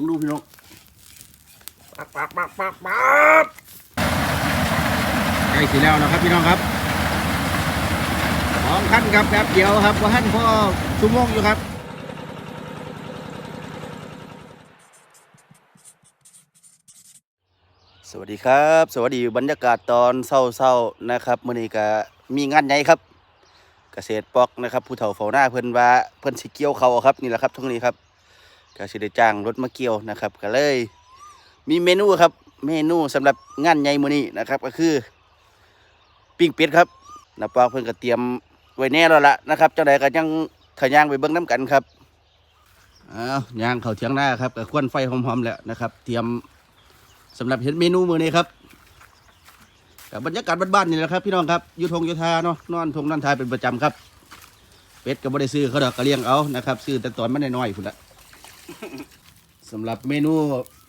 บังดูพี่น้องปักปักปักปักปักใกล้สิแล้วนะครับพี่น้องครับสองขั้นครับแบบเดียวครับว่าท่านพ่อชั่วโมงอยู่ครับสวัสดีครับ สวัสดีบรรยากาศตอนเศร้าๆนะครับมื้อนี้ก็มีงานใหญ่ครับ เกษตรปอกนะครับผู้เฒ่าเฝ้าหน้าเพิ่นว่าเพิ่นสิเกี่ยวเขาวครับนี่แหละครับทั้งนี้ครับ ก็สิได้จ้างรถมาเกี่ยวนะครับก็เลย มีเมนูครับ เมนูสำหรับงานใหญ่มื้อนี้นะครับ ก็คือปิ้งเป็ดครับน้าปอกเพิ่นก็เตรียมไว้แน่แล้วล่ะนะครับจังใดก็ยังทะยางไปเบิ่งน้กันครับอ้าวยางเขาเถียงหน้าครับก็ควนไฟหอมๆแล้วนะครับ เตรียมสำหรับเห็นเมนูมือนี้ครับกับบรรยากาศบ้านๆนี่แหละครับพี่น้องครับยุทงยุทาเนาะนอนทงนอนทายเป็นประจำครับเป็ดก็บ่ได้ซื้อเขาดอกก็เลี้ยงเอานะครับ ซื้อแต่ตอนมันน้อยๆพุ่นละ สำหรับเมนู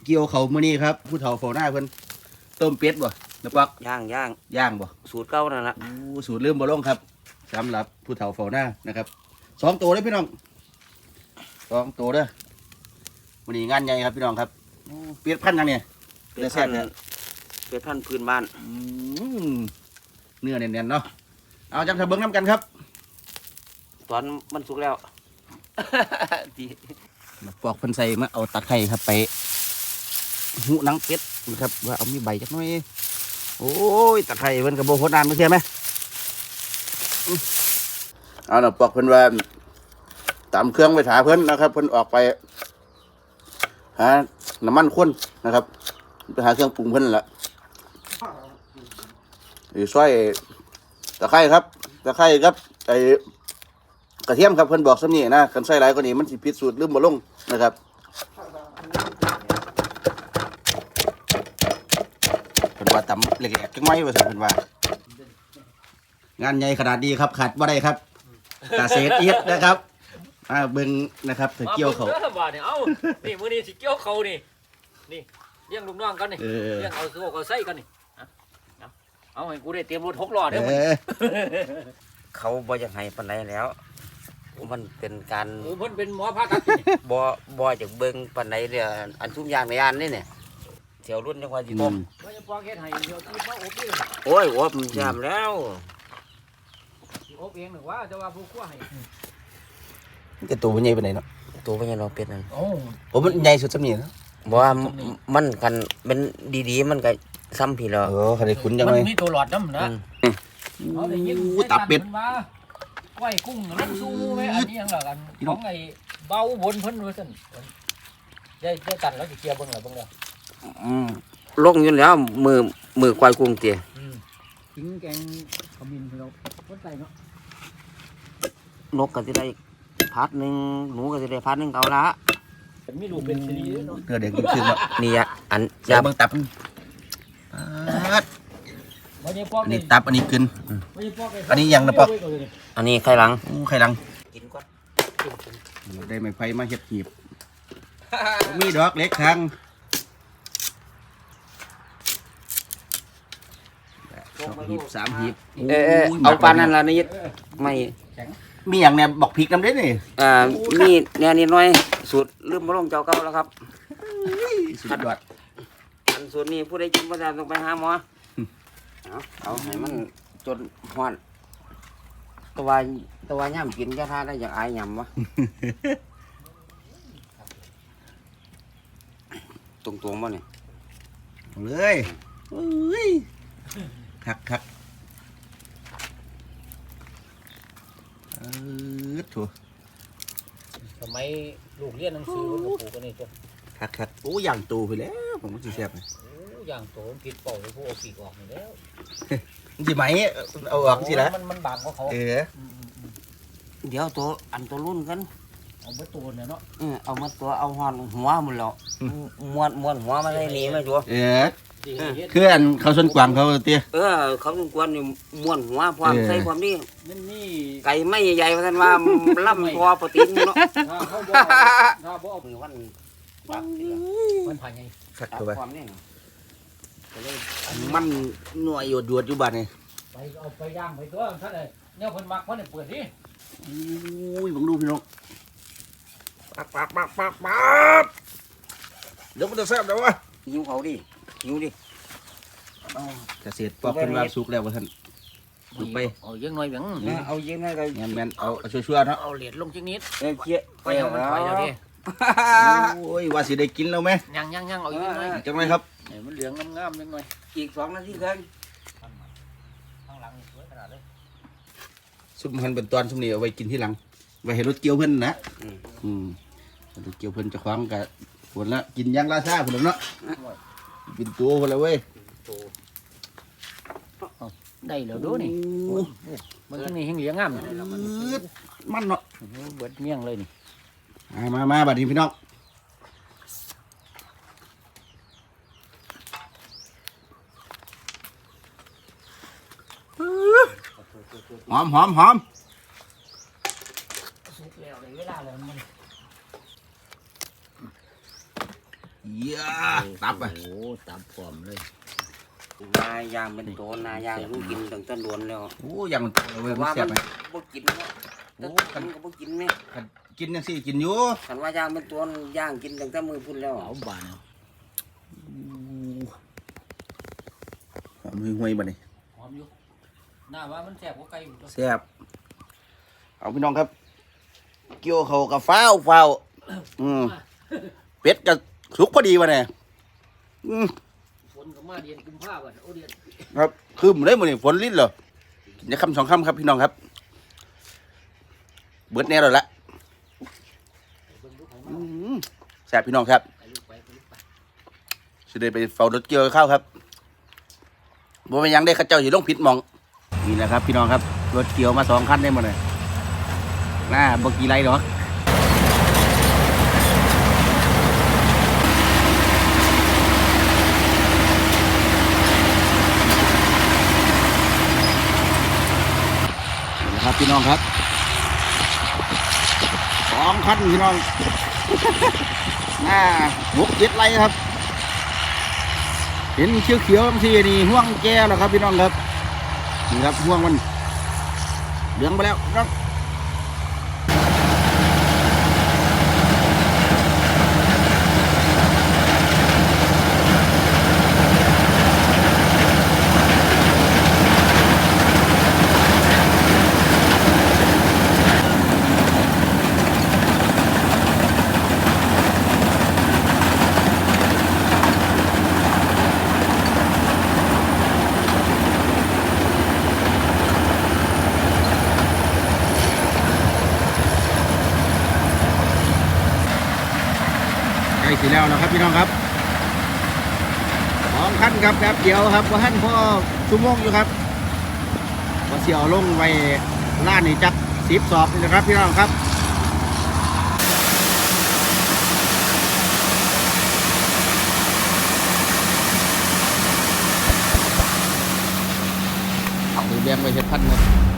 เกี่ยวเขาวมื้อนี้ครับ ผู้เฒ่าเฝ้าหน้าเพิ่นต้มเป็ดบ่นะปักย่างย่างย่างบ่สูตรเก่านั่นแหละอู้สูตรเริ่มบ่ลงครับสำหรับผู้เฒ่าเฝ้าหน้านะครับสองตัวเลยพี่น้องสองตัวเด้อมื้อนี้งานใหญ่ครับพี่น้องครับอู้เป็ดพันธุ์หยังเนี่ยเป็นแต่แซ่พับนเนี่ยธุ์เป็นพันธุ์พื้นบ้านอืมเนื้อเนียนๆเนาะเอาจังทะเบิ้งน้ำกันครับ ตอนมันสุกแล้ว ดี มาปอกพันใส่มาเอาตะไคร้ครับไปหูนังเป็ดนะครับว่าเอามีใบจักหน่อยโอ้ยตะไคร้เพิ่นกระโบโคตรนานเมื่อกี้ไหมเอาเนาะปอกเพิ่นว่าตามเครื่องไปถาเพิ่นนะครับ เพิ่นออกไปหาน้ำมันข้นนะครับไปหาเครื่องปรุงเพิ่นนั่นแหละหรือซอยตะไคร้ครับตะไคร้ครับไอ ระเทียมครับเพิ่นบอกสำนี่นะกันใส่หลายกว่านี้มันสิพิษสูตรลืมบ่ลงนะครับเพิ่นว่าตำเล็กๆจังไว้ว่าซั่นเพิ่นว่างานใหญ่ขนาดนี้ครับขาดบ่ได้ครับเกษตรเอียดนะครับอ่าเบิ่งนะครับถ้าเกี่ยวเขาออบาดเนี่ยเอ้านี่มื้อนี้สิเกี่ยวเขานี่นี่เลี้ยงลูกน้องกันนี่เออ เลี้ยงเอาโซ่เอาไส้กันนี่เอาเอาเอาให้กูได้เตรียมรถหกล้อเอเด้อมันอเขาบ่อยากให้ปานใดแล้ว มันเป็นการโอ้เพิ่นเป็นหมอผ่าตัดนี่บ่บ่จากเบิ่งปานใดเด้ออันทุกอย่างในอันนี่เนี่ยเที่ยวรุ่นจังว่าสิต้มว่าจะปอกเฮ็ดให้เดี๋ยวที่มาอบนี่โอ้ยโอ้มจามแล้ว สิอบเองหรือว่าจะว่าผู้คั่วให้มันจะตัวมันใหญ่ปานใดเนาะตัวเป็นยังเราเป็ดนั่นโอ้โอ้มันใหญ่สุดสำนี่เนาะบ่ว่ามันกันเป็นดีๆ มันก็ซ้ำพี่แล้วเออคันได้คุณจังมันเลยมีตัวหลอดน้ำนะอืม เอาได้ยินอู้ตับเป็ด พิ่นว่า ก้อยกุ้งน้ำซูไหมอันนี้ยังเหรอกันของไอ้เบาบนเพิ่นว่าซั่นยายยายตันแล้วสิเคลียร์เบิ่งล่ะเบิ่งเด้ออืมลงอยู่แล้วมือมือควายกุ้งเตี้ยอืมกินแกงขมิ้นเราคนใส่เนาะนกก็สิได้พัดหนึงหนูก็สิได้พัดหนึงเอาละเป็นมีลูกเป็นสิริเนาะเนื้อแดงขึ้นๆเนาะนี่อะอันจะจะเบิ่งตับมันปาด วันนี้ป อกอันนี้ตับอันนี้ขึ้นวันนี้ปอกไอันนี้ยังนะปอกอันนี้ไข่หลังอู้ไข่ลังกินก่อนได้ไม้ไผ่มาเฮ็ดหีบมีดอกเล็กครั้งสองหีบสามหีบเออเออโยเอาปานนั้นละนิดไม่มีอย่างเนี่ยบอกพริกน้ำเด้นี่อ่ามีแนวนิดหน่อยสูตรลืมมาลงเจ้าเก่าแล้วครับสุดยอดอันสูตรนี้ผู้ใดกินประจำต้องไปหาหมอ เอาเอาให้มันจนฮอนตัววาตัววาย่ำกินจะทาได้อย่างอายย่ำวะ ตรงตรงๆบ่เนี่ยเอาเลยเอ้ยคักคักเออถูสมัยลูกเรียนหนังสือมันก็ปลูกกันนี่จ้ะคักคักโอ้ย่างตูไปแล้วผมมันสิแซ่บเลยโอ้อย่างโตมันผิดเป่าเลยพวกเอาปีกออกนี่แล้วมันสิไหมเอาออกสิละมันมันบางกว่าเขาเออมเดี๋ยวตัวอันตัวรุ่นกันเอาเบิดตัวเนี่ยเนาะเออเอามาตัวเอาหอนหัวมันแล้วม้วนม้วนหัวมาได้หนีไหมจัวเออสิเฮ็ดคืออันเขาส่วนกวางเขาเตี้ยเออเขาต้องกวนนี่ม้วนหัวความเออใส่ความนี่มันนี่ไก่ไม่ใหญ่ๆเพราะฉะนั้นว่าล่ำคอปรตีนอยู่เนาะถ้าเขาบ่เอาถ้าบ่เอามือวันปักนี่ล่ะมันผ่านไงคักตัดเข้าไปความนี่ ก็เลยมันหน่วยหยวดหยวดอยู่บ้านนี่ไปเอาไปย่างไปตัวท่านเลยเนี่ยเพิ่นมักเพิ่นให้เปิดดิอุ้ยบังดูพี่น้องปักปักปักปักปักเดี๋ยวมันจะแซ่บเดี๋ยววะหิวเขาดิหิวดิเกษตรปอกเป็นว่าสุกแล้วว่าท่านสุกไปเอาเยอะหน่อยเบียงนะเอาเยอะหน่อยก็แมนแมนเอาเอาชัวร์ๆเนาะเอาเหรียญลงจังนิดเอ้ยเคี้ยไปเอามันถอยแล้วดิ โอ้ยว่าสิได้กินแล้วไหมยังยังยังเอาเยอะหน่อยจังไรครับให้มันเหลืองงามๆนิดหน่อยอีกสองนาทีครึ่งข้างหลังนี่สวยขนาดเลยซุปมันเป็นตอนซุปนี้เอาไว้กินที่หลังไว้ให้รถเกี่ยวเพิ่นนะอืมอืมรถเกี่ยวเพิ่นจะคว้างกับผลละกินอยังราชาผลเนาะเป็นตัวผลละเว้ยได้แล้วดูนี่โอ้มันจังนี่แห้งเหลืองงามนี่ยืดมันเนาะโอ้โหเบิดเมี่ยงเลยนี่ มามามาบัดนี้พี่น้องหอมหอมหอมสุกแล้วได้เวลาแล้วมันเย้ตับไปโอ้โหตับพร้อมเลยนายยางเป็นตัวนายยางรู้กินตั้งแต่โดนแล้วโอ้ยังมันตัวเลยเว้ยมันว่าแซ่มับนไหมบ่กินเนาะ แต่โอ้กันก็บ่กินแม่กินยังสิกินอยู่คันว่ายางเป็นตัวย่างกินตั้งแต่มือพุ่นแล้วเอาบานเอาหอมห่วยๆบัดนี้หอมอยู่หน้าว่ามันแซ่บกว่าไก่อยู่ตัวแซ่บเอาพี่น้องครับ เกี่ยวเขากับฟ้าวฟ้าวอืมเป็ดกับสุกพอดีวะเนี่ยอืมฝนก็มาเดือนกุมภาพันธ์โอ้เดือนครับคืมเลยมื้อนี้ฝนลิ้นเหรอกินจะคำสองคำครับพี่น้องครับ เบิดแน่แล้วละเบิ่งดูไผอืมามแซ่บพี่น้องครับไปลูกไปไปลูกไปสิได้ไปเฝ้ารถเกี่ยวข้าวครับบ่เป็นหยังได้เข้าเจ้าอยู่ลงผิดหมอง นี่แหละครับพี่น้องครับรถเกี่ยวมาสองคันได้หมดเลยน่าบ่กี่ไรหรอกนี่นะครับพี่น้องครับ สองคันพี่น้องน่าหกเจ็ดไรครับ เห็นเขียวเขียวบางทีนี่ห่วงแก้วแล้วครับพี่น้องครับนี่ครับห่วงมันเหลืองไปแล้วครับ ล้สิแล้วนะครับพี่น้องครับสองคันครับแบบเดียวครับว่าท่านพ่อชั่วโมงอยู่ครับว่าเสียวลงไว้ล้านนี่จักสิบสอบนี่นะครับพี่น้องครับเอาไปแบงไวเห็ดพันครับ